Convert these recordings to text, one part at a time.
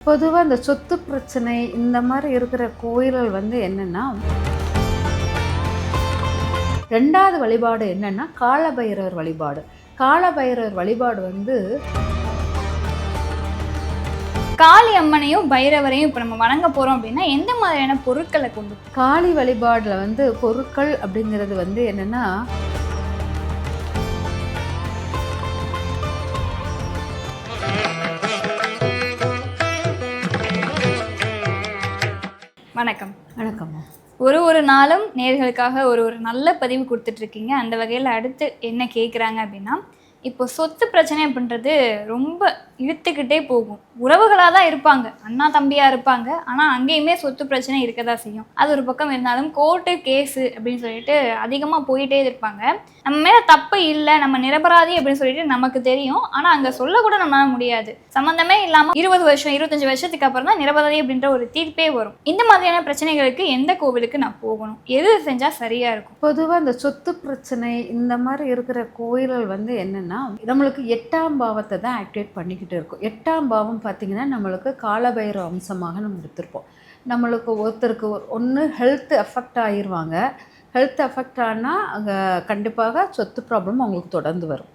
பொதுவாக இந்த சொத்து பிரச்சனை இந்த மாதிரி இருக்கிற கோயில்கள் வந்து என்னென்னா ரெண்டாவது வழிபாடு என்னென்னா காலபைரவர் வழிபாடு. காலபைரவர் வழிபாடு வந்து காளி அம்மனையும் பைரவரையும் இப்போ நம்ம வணங்க போகிறோம் அப்படின்னா எந்த மாதிரியான பொருட்களை கொண்டு காளி வழிபாடில் வந்து பொருட்கள் அப்படிங்கிறது வந்து என்னென்னா வணக்கம். வணக்கம்மா ஒரு ஒரு நாளும் நேர்களுக்காக ஒரு ஒரு நல்ல பதிவு கொடுத்துட்டு இருக்கீங்க. அந்த வகையில் அடுத்து என்ன கேட்குறாங்க அப்படின்னா இப்போ சொத்து பிரச்சனை அப்படின்றது ரொம்ப இழுத்துக்கிட்டே போகும். உறவுகளாக தான் இருப்பாங்க. அண்ணா தம்பியாக இருப்பாங்க. ஆனால் அங்கேயுமே சொத்து பிரச்சனை இருக்க தான் செய்யும். அது ஒரு பக்கம் இருந்தாலும் கோர்ட்டு கேஸு அப்படின்னு சொல்லிட்டு அதிகமாக போயிட்டே இருப்பாங்க. நம்ம மேலே தப்பு இல்லை நம்ம நிரபராதி அப்படின்னு சொல்லிட்டு நமக்கு தெரியும். ஆனால் அங்கே சொல்லக்கூட நம்மளால முடியாது. சம்மந்தமே இல்லாமல் இருபது வருஷம் இருபத்தஞ்சு வருஷத்துக்கு அப்புறம் தான் நிரபராதி அப்படின்ற ஒரு தீர்ப்பே வரும். இந்த மாதிரியான பிரச்சனைகளுக்கு எந்த கோவிலுக்கு நான் போகணும்? எது செஞ்சால் சரியாக இருக்கும்? பொதுவாக இந்த சொத்து பிரச்சனை இந்த மாதிரி இருக்கிற கோயில்கள் வந்து என்னென்ன நம்மளுக்கு எட்டாம் பாவத்தை தான் ஆக்டிவேட் பண்ணிக்கிட்டு இருக்கும். எட்டாம் பாவம் பார்த்திங்கன்னா நம்மளுக்கு காலபைரவ அம்சமாக நம்ம எடுத்திருப்போம். நம்மளுக்கு ஒருத்தருக்கு ஒன்று ஹெல்த் எஃபெக்ட் ஆகிருவாங்க ஹெல்த் எஃபெக்ட் ஆனால் அங்கே கண்டிப்பாக சொத்து ப்ராப்ளம் அவங்களுக்கு தொடர்ந்து வரும்.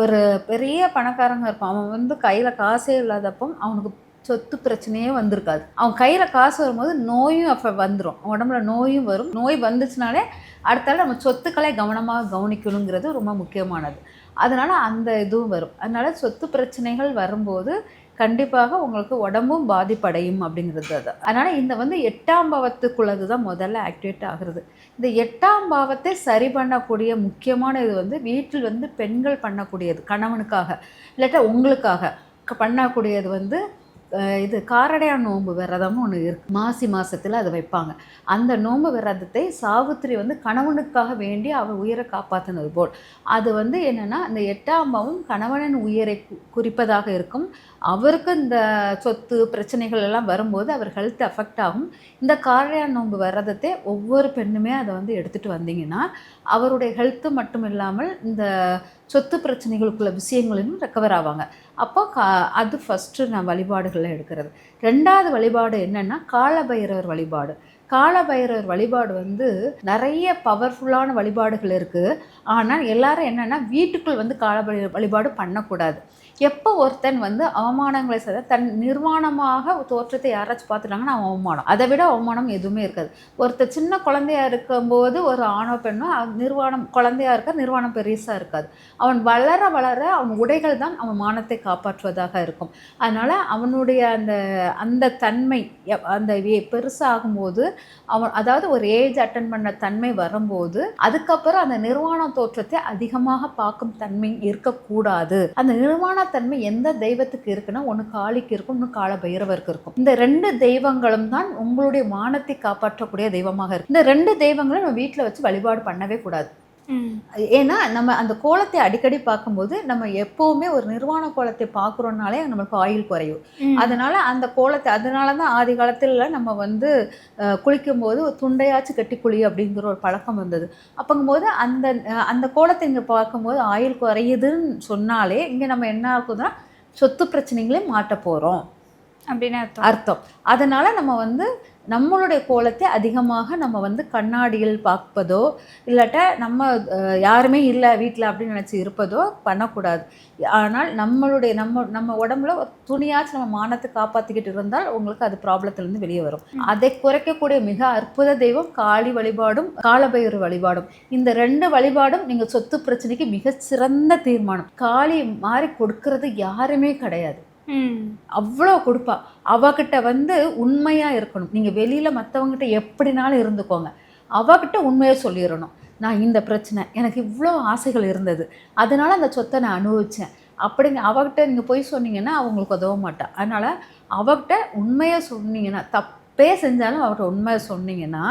ஒரு பெரிய பணக்காரங்க இருப்பான். அவன் வந்து கையில் காசே இல்லாதப்போ அவனுக்கு சொத்து பிரச்சனையே வந்திருக்காது. அவன் கையில் காசு வரும்போது நோயும் அப்போ வந்துடும் உடம்புல நோயும் வரும். நோய் வந்துச்சுனாலே அடுத்தால நம்ம சொத்துக்களை கவனமாக கவனிக்கணுங்கிறது ரொம்ப முக்கியமானது. அதனால் அந்த இதுவும் வரும். அதனால் சொத்து பிரச்சனைகள் வரும்போது கண்டிப்பாக உங்களுக்கு உடம்பும் பாதிப்படையும் அப்படிங்கிறது அது. அதனால் இந்த வந்து எட்டாம் பாவத்துக்குள்ளது தான் முதல்ல ஆக்டிவேட் ஆகுறது. இந்த எட்டாம் பாவத்தை சரி பண்ணக்கூடிய முக்கியமான இது வந்து வீட்டில் வந்து பெண்கள் பண்ணக்கூடியது கணவனுக்காக இல்லாட்டா உங்களுக்காக. பண்ணக்கூடியது வந்து இது காரடையான் நோன்பு விரதம்னு ஒன்று இருக்குது மாசி மாதத்தில் அதை வைப்பாங்க. அந்த நோன்பு விரதத்தை சாவித்திரி வந்து கணவனுக்காக வேண்டி அவர் உயிரை காப்பாற்றினது போல். அது வந்து என்னென்னா இந்த எட்டாம் பாவம் கணவனின் உயிரை குறிப்பதாக இருக்கும். அவருக்கு இந்த சொத்து பிரச்சனைகள் எல்லாம் வரும்போது அவர் ஹெல்த் அஃபெக்ட் ஆகும். இந்த காரையா நோன்பு விரதத்தை ஒவ்வொரு பெண்ணுமே அதை வந்து எடுத்துகிட்டு வந்தீங்கன்னா அவருடைய ஹெல்த்து மட்டும் இல்லாமல் இந்த சொத்து பிரச்சனைகளுக்குள்ள விஷயங்களிலும் ரெக்கவர் ஆவாங்க. அப்போ கா அது ஃபஸ்ட்டு நான் வழிபாடுகளில் எடுக்கிறது. ரெண்டாவது வழிபாடு என்னென்னா காலபைரவர் வழிபாடு. காலபைரவர் வழிபாடு வந்து நிறைய பவர்ஃபுல்லான வழிபாடுகள் இருக்குது ஆனால் எல்லாரும் என்னென்னா வீட்டுக்குள் வந்து காலபைரவர் வழிபாடு பண்ணக்கூடாது. எப்போ ஒருத்தன் வந்து அவமானங்களை செய்த தன் நிர்வாணமாக தோற்றத்தை யாராச்சும் பார்த்துட்டாங்கன்னா அவன் அவமானம். அதை விட அவமானம் எதுவுமே இருக்காது. ஒருத்தர் சின்ன குழந்தையா இருக்கும்போது ஒரு ஆணோ பெண்ணோ நிர்வாணம் குழந்தையா இருக்க நிர்வாணம் பெருசாக இருக்காது. அவன் வளர வளர அவன் உடைகள் தான் அவன் மானத்தை காப்பாற்றுவதாக இருக்கும். அதனால் அவனுடைய அந்த அந்த தன்மை எ- அந்த பெருசாகும்போது அவன் அதாவது ஒரு ஏஜ் அட்டன் பண்ண தன்மை வரும்போது அதுக்கப்புறம் அந்த நிர்வாண தோற்றத்தை அதிகமாக பார்க்கும் தன்மை இருக்கக்கூடாது. அந்த நிர்வாண தன்மை எந்த தெய்வத்துக்கு இருக்குன்னா ஒன்று காளிக்கு இருக்கும் இன்னும் கால பைரவருக்கு இருக்கும். இந்த ரெண்டு தெய்வங்களும் தான் உங்களுடைய மானத்தை காப்பாற்றக்கூடிய தெய்வமாக இருக்கு. இந்த ரெண்டு தெய்வங்களும் நம்ம வீட்டில் வச்சு வழிபாடு பண்ணவே கூடாது. ஏன்னா நம்ம அந்த கோலத்தை அடிக்கடி பார்க்கும்போது நம்ம எப்பவுமே ஒரு நிர்வாண கோலத்தை பார்க்குறோம்னாலே நம்மளுக்கு ஆயில் குறையும். அதனால அந்த கோலத்தை அதனால தான் ஆதி காலத்துல நம்ம வந்து அஹ், குளிக்கும்போது ஒரு துண்டையாச்சும் கட்டி குளி அப்படிங்கிற ஒரு பழக்கம் வந்தது. அப்பங்கும்போது அந்த அந்த கோலத்தை இங்கே பார்க்கும்போது ஆயில் குறையுதுன்னு சொன்னாலே இங்கே நம்ம என்ன ஆகுதுன்னா சொத்து பிரச்சனைகளையும் மாட்ட போகிறோம் அப்படின்னு அர்த்தம். அதனால நம்ம வந்து நம்மளுடைய கோலத்தை அதிகமாக நம்ம வந்து கண்ணாடியில் பார்ப்பதோ இல்லாட்ட நம்ம யாருமே இல்லை வீட்டில் அப்படின்னு நினச்சி இருப்பதோ பண்ணக்கூடாது. ஆனால் நம்மளுடைய நம்ம நம்ம உடம்புல துணியாச்சும் நம்ம மானத்தை காப்பாற்றிக்கிட்டு இருந்தால் உங்களுக்கு அது ப்ராப்ளத்துலேருந்து வெளியே வரும். அதை குறைக்கக்கூடிய மிக அற்புத தெய்வம் காளி வழிபாடும் காலபைரவர் வழிபாடும். இந்த ரெண்டு வழிபாடும் நீங்கள் சொத்து பிரச்சனைக்கு மிகச்சிறந்த தீர்மானம். காளி மாறி கொடுக்கறது யாருமே கிடையாது. அவ்வளோ கொடுப்பா. அவகிட்ட வந்து உண்மையாக இருக்கணும். நீங்கள் வெளியில் மற்றவங்ககிட்ட எப்படினாலும் இருந்துக்கோங்க. அவகிட்ட உண்மையை சொல்லிடணும். நான் இந்த பிரச்சனை எனக்கு இவ்வளோ ஆசைகள் இருந்தது. அதனால் அந்த சொத்தை நான் அனுபவித்தேன் அப்படிங்க அவகிட்ட நீங்கள் போய் சொன்னீங்கன்னா அவங்களுக்கு உதவ மாட்டேன் அதனால் அவகிட்ட உண்மையாக சொன்னீங்கன்னா தப்பே செஞ்சாலும் அவகிட்ட உண்மையை சொன்னீங்கன்னா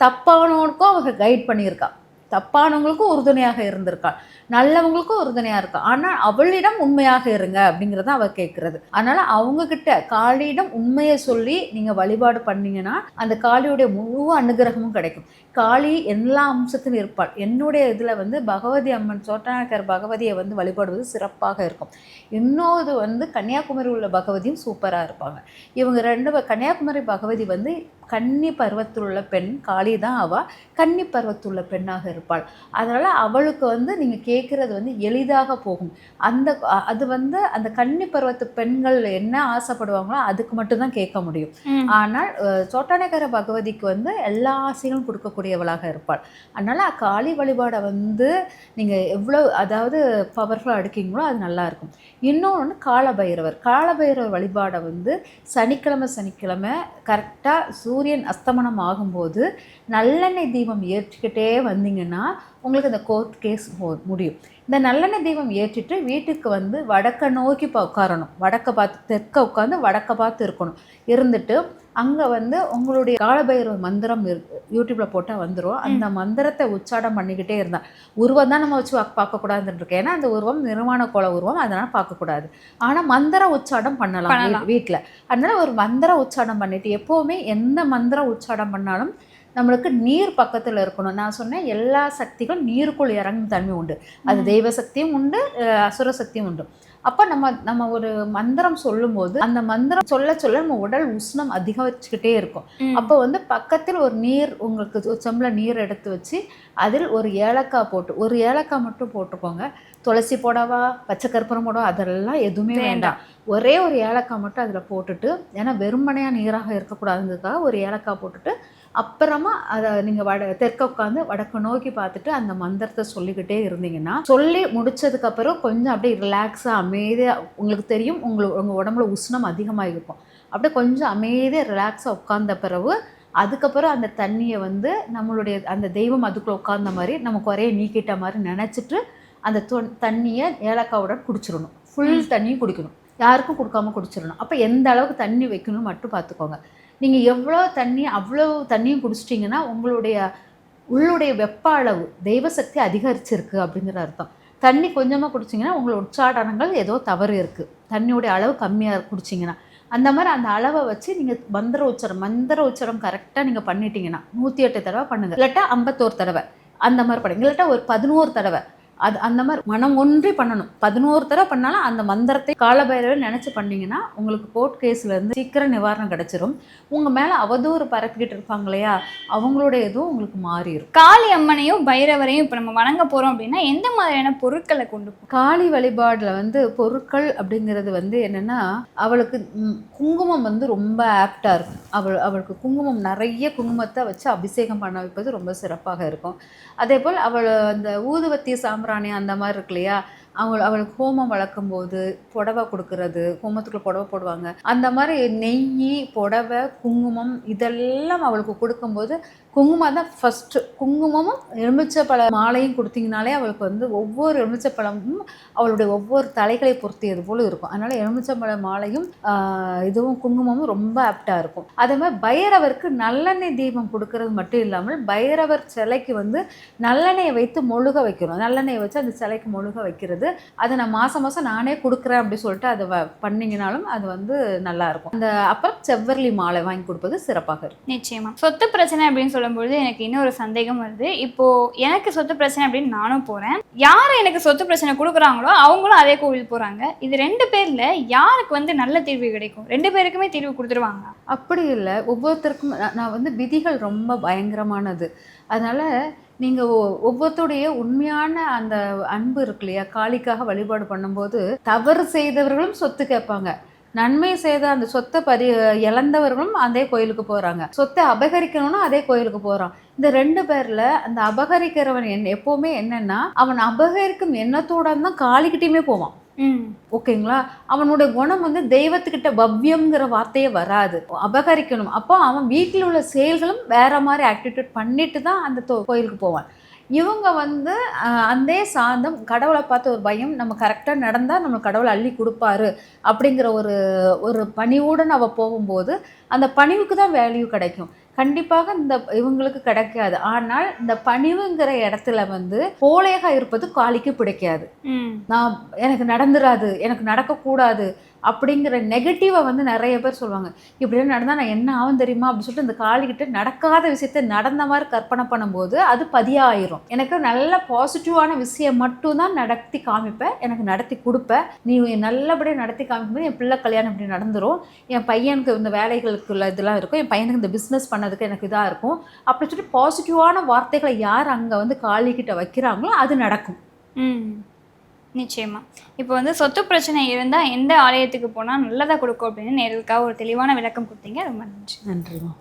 தப்பானவனுக்கும் அவங்க கைட் பண்ணியிருக்கா. தப்பானவங்களுக்கும் உறுதுணையாக இருந்திருக்காள் நல்லவங்களுக்கும் உறுதுணையாக இருக்கா? ஆனால் அவளிடம் உண்மையாக இருங்க அப்படிங்கிறத அவ கேட்குறது அதனால் அவங்கக்கிட்ட காளியிடம் உண்மையை சொல்லி நீங்கள் வழிபாடு பண்ணீங்கன்னா அந்த காளியுடைய முழு அனுகிரகமும் கிடைக்கும். காளி எல்லா அம்சத்திலும் இருப்பாள். என்னுடைய இதில் வந்து பகவதி அம்மன் சோட்டநாயக்கர் பகவதியை வந்து வழிபாடுவது சிறப்பாக இருக்கும். இன்னொரு வந்து கன்னியாகுமரி உள்ள பகவதியும் சூப்பராக இருப்பாங்க. இவங்க ரெண்டு கன்னியாகுமரி பகவதி வந்து கன்னி பருவத்தில் உள்ள பெண் காளி தான் அவள் கன்னி பருவத்தில் உள்ள பெண்ணாக இருப்பாள். அதனால் அவளுக்கு வந்து நீங்கள் கேட்குறது வந்து எளிதாக போகும். அந்த அது வந்து அந்த கன்னி பருவத்து பெண்கள் என்ன ஆசைப்படுவாங்களோ அதுக்கு மட்டும்தான் கேட்க முடியும். ஆனால் சோட்டானகர பகவதிக்கு வந்து எல்லா ஆசைகளும் கொடுக்கக்கூடியவளாக இருப்பாள். அதனால் காளி வழிபாடை வந்து நீங்கள் எவ்வளோ அதாவது பவர்ஃபுல்லாக எடுக்கீங்களோ அது நல்லா இருக்கும். இன்னொன்று காலபைரவர். காலபைரவர் வழிபாடை வந்து சனிக்கிழமை சனிக்கிழமை கரெக்டாக சூரியன் அஸ்தமனம் ஆகும்போது நல்லெண்ணெய் தீபம் ஏற்றிக்கிட்டே வந்தீங்கன்னா உங்களுக்கு இந்த கோர்ட் கேஸ் முடியும். இந்த நல்லெண்ணெய் தீபம் ஏற்றிட்டு வீட்டுக்கு வந்து வடக்க நோக்கி உட்காரணும். வடக்க பார்த்து தெற்க உட்காந்து வடக்க பார்த்து இருக்கணும். இருந்துட்டு அங்கே வந்து உங்களுடைய காலபைரவ மந்திரம் இருக்கு யூடியூப்பில் போட்டால் வந்துடும் அந்த மந்திரத்தை உச்சாடம் பண்ணிக்கிட்டே இருந்தால் உருவம் தான் நம்ம வச்சு பார்க்க- பார்க்கக்கூடாதுன்னு இருக்கு ஏன்னா அந்த உருவம் நிர்மாண கோல உருவம் அதனால் பார்க்கக்கூடாது. ஆனால் மந்திர உச்சாடம் பண்ணலாம் பண்ணலாம். வீட்டில் அதனால ஒரு மந்திர உச்சாடம் பண்ணிட்டு எப்போவுமே எந்த மந்திர உச்சாடம் பண்ணாலும் நம்மளுக்கு நீர் பக்கத்தில் இருக்கணும். நான் சொன்னேன் எல்லா சக்திகளும் நீருக்குள் இறங்கும் தன்மை உண்டு. அது தெய்வ சக்தியும் உண்டு அசுர சக்தியும் உண்டு. அப்போ நம்ம நம்ம ஒரு மந்திரம் சொல்லும்போது அந்த மந்திரம் சொல்ல சொல்ல நம்ம உடல் உஷ்ணம் அதிகரிச்சுக்கிட்டே இருக்கும். அப்போ வந்து பக்கத்தில் ஒரு நீர் உங்களுக்கு செம்பில் நீர் எடுத்து வச்சு அதில் ஒரு ஏலக்காய் போட்டு ஒரு ஏலக்காய் மட்டும் போட்டுக்கோங்க. துளசி போடவா பச்சை கற்பூரம் போடவா அதெல்லாம் எதுவுமே வேண்டாம். வேண்டாம். ஒரே ஒரு ஏலக்காய் மட்டும் அதில் போட்டுட்டு ஏன்னா வெறுமனையாக நீராக இருக்கக்கூடாதுங்கிறதுக்காக ஒரு ஏலக்காய் போட்டுட்டு அப்புறமா அதை நீங்கள் வட தெற்க உட்காந்து வடக்கு நோக்கி பார்த்துட்டு அந்த மந்திரத்தை சொல்லிக்கிட்டே இருந்தீங்கன்னா சொல்லி முடிச்சதுக்கு அப்புறம் கொஞ்சம் அப்படியே ரிலாக்ஸாக அமைதியாக உங்களுக்கு தெரியும் உங்களுக்கு உங்கள் உடம்புல உஷ்ணம் அதிகமாக இருக்கும். அப்படியே கொஞ்சம் அமைதியாக ரிலாக்ஸாக உட்கார்ந்த பிறகு அதுக்கப்புறம் அந்த தண்ணியை வந்து நம்மளுடைய அந்த தெய்வம் அதுக்குள்ளே உட்கார்ந்த மாதிரி நம்ம குறைய நீக்கிட்ட மாதிரி நினச்சிட்டு அந்த தண்ணியை ஏலக்காவுடன் குடிச்சிடணும். ஃபுல் தண்ணியும் குடிக்கணும். யாருக்கும் கொடுக்காம குடிச்சிடணும். அப்போ எந்த அளவுக்கு தண்ணி வைக்கணும்னு மட்டும் பார்த்துக்கோங்க. நீங்கள் எவ்வளோ தண்ணி அவ்வளோ தண்ணியும் குடிச்சிட்டிங்கன்னா உங்களுடைய உள்ளுடைய வெப்ப அளவு தெய்வ சக்தி அதிகரிச்சிருக்கு அப்படிங்கிற அர்த்தம். தண்ணி கொஞ்சமாக குடிச்சிங்கன்னா உங்களோட உச்சாடனங்கள் ஏதோ தவறு இருக்குது தண்ணியோடைய அளவு கம்மியாக குடிச்சிங்கன்னா. அந்த மாதிரி அந்த அளவை வச்சு நீங்கள் மந்திர உச்சரம் மந்திர உச்சரம் கரெக்டாக நீங்கள் பண்ணிட்டீங்கன்னா நூற்றி எட்டு தடவை பண்ணுங்கள் இல்லாட்டா ஐம்பத்தோரு தடவை. அந்த மாதிரி பண்ணுங்க. இல்லாட்டா ஒரு பதினோரு தடவை. அது அந்த மாதிரி மனம் ஒன்றி பண்ணணும். பதினோரு தடவை பண்ணாலும் அந்த மந்திரத்தை காலபைரவை நினச்சி பண்ணீங்கன்னா உங்களுக்கு கோர்ட் கேஸ்லேருந்து சீக்கிரம் நிவாரணம் கிடைச்சிரும். உங்கள் மேலே அவதூறு பரப்பிக்கிட்டு இருப்பாங்க இல்லையா? அவங்களோட இதுவும் உங்களுக்கு மாறிடும் காளி அம்மனையும் பைரவரையும் இப்போ நம்ம வணங்க போறோம் அப்படின்னா எந்த மாதிரியான பொருட்களை கொண்டு காளி வழிபாடில் வந்து பொருட்கள் அப்படிங்கிறது வந்து என்னென்னா அவளுக்கு குங்குமம் வந்து ரொம்ப ஆப்டாக இருக்கும். அவள் அவளுக்கு குங்குமம் நிறைய குங்குமத்தை வச்சு அபிஷேகம் பண்ண வைப்பது ரொம்ப சிறப்பாக இருக்கும். அதே போல் அவள் அந்த ஊதுவத்தி சாம்பிராணி அந்த மாதிரி இருக்கு இல்லையா? அவள் அவளுக்கு ஹோமம் வளர்க்கும் போது புடவை கொடுக்கறது ஹோமத்துக்குள்ள புடவை போடுவாங்க. அந்த மாதிரி நெய் புடவை குங்குமம் இதெல்லாம் அவளுக்கு கொடுக்கும்போது குங்குமம் தான் ஃபஸ்ட்டு குங்குமமும் எலுமிச்சப்பழ மாலையும் கொடுத்தீங்கனாலே அவளுக்கு வந்து ஒவ்வொரு எலுமிச்சப்பழமும் அவளுடைய ஒவ்வொரு தலைகளை பொருத்தியது போல் இருக்கும். அதனால் எலுமிச்சப்பழ மாலையும் இதுவும் குங்குமமும் ரொம்ப ஆப்டாக இருக்கும். அதே மாதிரி பைரவருக்கு நல்லெண்ணெய் தீபம் கொடுக்கறது மட்டும் இல்லாமல் பைரவர் சிலைக்கு வந்து நல்லெண்ணெயை வைத்து மொழுக வைக்கணும். நல்லெண்ணெயை வச்சு அந்த சிலைக்கு மொழுக வைக்கிறது. அதை நான் மாதம் மாதம் நானே கொடுக்குறேன் அப்படின்னு சொல்லிட்டு அதை வ- அது வந்து நல்லாயிருக்கும் அந்த அப்புறம் செவ்வரளி மாலை வாங்கி கொடுப்பது சிறப்பாக இருக்கும். நிச்சயமாக சொத்து பிரச்சனை அப்படின்னு சொல்லும்பொழுது எனக்கு இன்னொரு சந்தேகம் வருது. இப்போ எனக்கு சொத்து பிரச்சனை அப்படின்னு நானும் போறேன். யார் எனக்கு சொத்து பிரச்சனை கொடுக்குறாங்களோ அவங்களும் அதே கோவில் போறாங்க. இது ரெண்டு பேர்ல யாருக்கு வந்து நல்ல தீர்வு கிடைக்கும்? ரெண்டு பேருக்குமே தீர்வு கொடுத்துருவாங்க அப்படி இல்லை. ஒவ்வொருத்தருக்கும் நான் நான் வந்து விதிகள் ரொம்ப பயங்கரமானது. அதனால் நீங்கள் ஒவ்வொருத்தருடைய உண்மையான அந்த அன்பு இருக்கு இல்லையா? காளிக்காக வழிபாடு பண்ணும்போது தவறு செய்தவர்களும் சொத்து கேட்பாங்க. நன்மை செய்த அந்த சொத்தை பறி இழந்தவர்களும் அதே கோயிலுக்கு போகிறாங்க சொத்தை அபகரிக்கணும்னா அதே கோயிலுக்கு போகிறான் இந்த ரெண்டு பேரில் அந்த அபகரிக்கிறவன் என்ன எப்போவுமே என்னன்னா அவன் அபகரிக்கும் எண்ணத்தோட தான் காளிக்கிட்டேயுமே போவான். ஓகேங்களா? அவனுடைய குணம் வந்து தெய்வத்துக்கிட்ட பவ்யம்ங்கிற வார்த்தையே வராது. அபகரிக்கணும். அப்போ அவன் வீட்டில் உள்ள செயல்களும் வேற மாதிரி ஆக்டிவிட்டி பண்ணிட்டு தான் அந்த கோயிலுக்கு போவான். இவங்க வந்து அந்தே சாந்தம் கடவுளை பார்த்து ஒரு பயம் நம்ம கரெக்டாக நடந்தால் நம்ம கடவுளை அள்ளி கொடுப்பாரு அப்படிங்கிற ஒரு ஒரு பணிவுடன் அவள் போகும்போது அந்த பணிவுக்கு தான் வேல்யூ கிடைக்கும். கண்டிப்பாக இந்த இவங்களுக்கு கிடைக்காது. ஆனால் இந்த பணிவுங்கிற இடத்துல வந்து கோழையாக இருப்பது காளிக்கு பிடிக்காது. நான் எனக்கு நடந்துராது எனக்கு நடக்கக்கூடாது அப்படிங்கிற நெகட்டிவை வந்து நிறைய பேர் சொல்லுவாங்க. இப்படிலாம் நடந்தால் நான் என்ன ஆகும் தெரியுமா? அப்படின்னு சொல்லிட்டு இந்த காளிக்கிட்ட நடக்காத விஷயத்த நடந்த மாதிரி கற்பனை பண்ணும்போது அது பதியாயிரும். எனக்கு நல்ல பாசிட்டிவான விஷயம் மட்டும்தான் நடத்தி காமிப்பேன். எனக்கு நடத்தி கொடுப்பேன். நீ நல்லபடியாக நடத்தி காமிக்கும்போது என் பிள்ளை கல்யாணம் இப்படி நடந்துரும். என் பையனுக்கு இந்த வேலைகளுக்குள்ள இதெல்லாம் இருக்கும். என் பையனுக்கு இந்த பிஸ்னஸ் பண்ணதுக்கு எனக்கு இதாக இருக்கும். அப்படி சொல்லிட்டு பாசிட்டிவான வார்த்தைகளை யார் அங்கே வந்து காளிக்கிட்ட வைக்கிறாங்களோ அது நடக்கும். நிச்சயமா. இப்போ வந்து சொத்து பிரச்சனை இருந்தால் எந்த ஆலயத்துக்கு போனால் நல்லதாக கொடுக்கும் அப்படின்னு நேர்களுக்காக ஒரு தெளிவான விளக்கம் கொடுத்தீங்க. ரொம்ப நன்றி. நன்றிமா